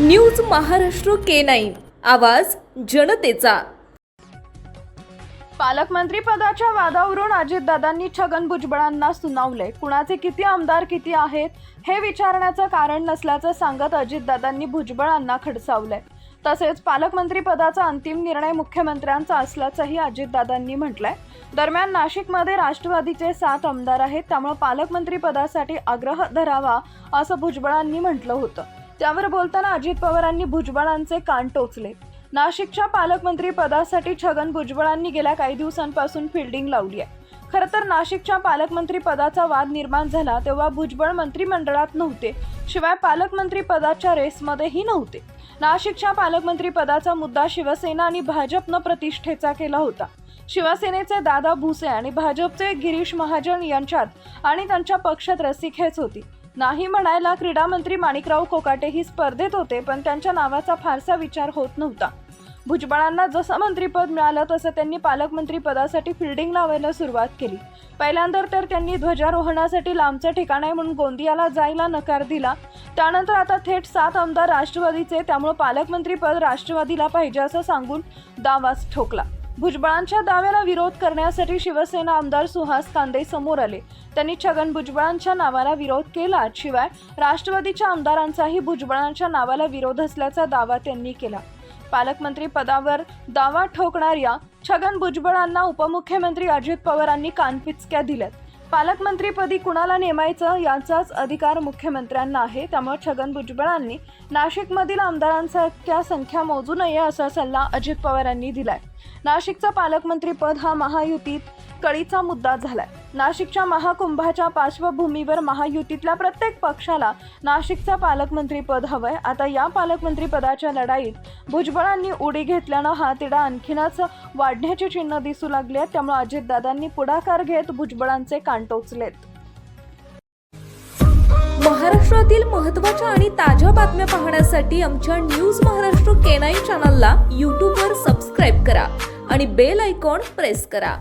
News Maharashtra K nine. आवाज जनतेचा. पालकमंत्री पदाच्या वादावरून अजितदादांनी छगन भुजबळांना सुनावले. कुणाचे किती आमदार किती आहेत हे विचारण्याचं कारण नसल्याचं सांगत अजितदादांनी भुजबळांना खडसावलंय तसेच पालकमंत्री पदाचा अंतिम निर्णय मुख्यमंत्र्यांचा असल्याचंही अजितदादांनी म्हटलंय. दरम्यान नाशिकमध्ये राष्ट्रवादीचे सात आमदार आहेत त्यामुळे पालकमंत्री पदासाठी आग्रह धरावा असं भुजबळांनी म्हटलं होतं. त्यावर बोलताना अजित पवारांनी भुजबळांचे कान टोचले. नाशिकच्या पालकमंत्री पदासाठी छगन भुजबळांनी गेल्या काही दिवसांपासून फिल्डिंग लावली आहे खरं तर नाशिकच्या पालकमंत्री पदाचा वाद निर्माण झाला तेव्हा भुजबळ मंत्रिमंडळात नव्हते. शिवाय पालकमंत्री पदाच्या रेसमध्येही नव्हते. नाशिकच्या पालकमंत्री पदाचा मुद्दा शिवसेना आणि भाजपनं प्रतिष्ठेचा केला होता. शिवसेनेचे दादा भुसे आणि भाजपचे गिरीश महाजन यांच्यात आणि त्यांच्या पक्षात रसिक हेच होती. नाही म्हणायला क्रीडा मंत्री माणिकराव कोकाटेही स्पर्धेत होते पण त्यांच्या नावाचा फारसा विचार होत नव्हता. भुजबळांना जसं मंत्रीपद मिळालं तसं त्यांनी पालकमंत्री पदासाठी फिल्डिंग लावायला सुरुवात केली. पहिल्यांदा तर त्यांनी ध्वजारोहणासाठी लांबचं ठिकाण आहे म्हणून गोंदियाला जायला नकार दिला. त्यानंतर आता थेट सात आमदार राष्ट्रवादीचे त्यामुळे पालकमंत्रीपद राष्ट्रवादीला पाहिजे असं सांगून दावाच ठोकला. भुजबळांच्या दाव्याला विरोध करण्यासाठी शिवसेना आमदार सुहास कांदे समोर आले. त्यांनी छगन भुजबळांच्या नावाला विरोध केला. शिवाय राष्ट्रवादीच्या आमदारांचाही भुजबळांच्या नावाला विरोध असल्याचा दावा त्यांनी केला. पालकमंत्री पदावर दावा ठोकणाऱ्या छगन भुजबळांना उपमुख्यमंत्री अजित पवारांनी कानपिचक्या दिल्यात. पालकमंत्रीपदी कुणाला नेमायचं याचाच अधिकार मुख्यमंत्र्यांना आहे. त्यामुळे छगन भुजबळांनी नाशिकमधील आमदारांसारख्या संख्या मोजू नये असा सल्ला अजित पवारांनी दिलाय. नाशिकचं पालकमंत्रीपद हा महायुतीत कळीचा मुद्दा झालाय. नाशिकच्या महाकुंभाच्या पार्श्वभूमीवर महायुतीतल्या प्रत्येक पक्षाला नाशिकचं पालकमंत्रीपद हवंय. आता या पालकमंत्री पदाच्या लढाईत भुजबळांनी उडी घेतल्यानं हा तिढा आणखीनच वाढण्याची चिन्ह दिसू लागली आहेत. त्यामुळे अजितदादांनी पुढाकार घेत भुजबळांचे कान टोचलेत. महाराष्ट्रातील महत्त्वाच्या आणि ताज्या बातम्या पाहण्यासाठी आमच्या न्यूज महाराष्ट्र केनाई चॅनलला यूट्यूबवर सबस्क्राईब करा आणि बेल आयकॉन प्रेस करा.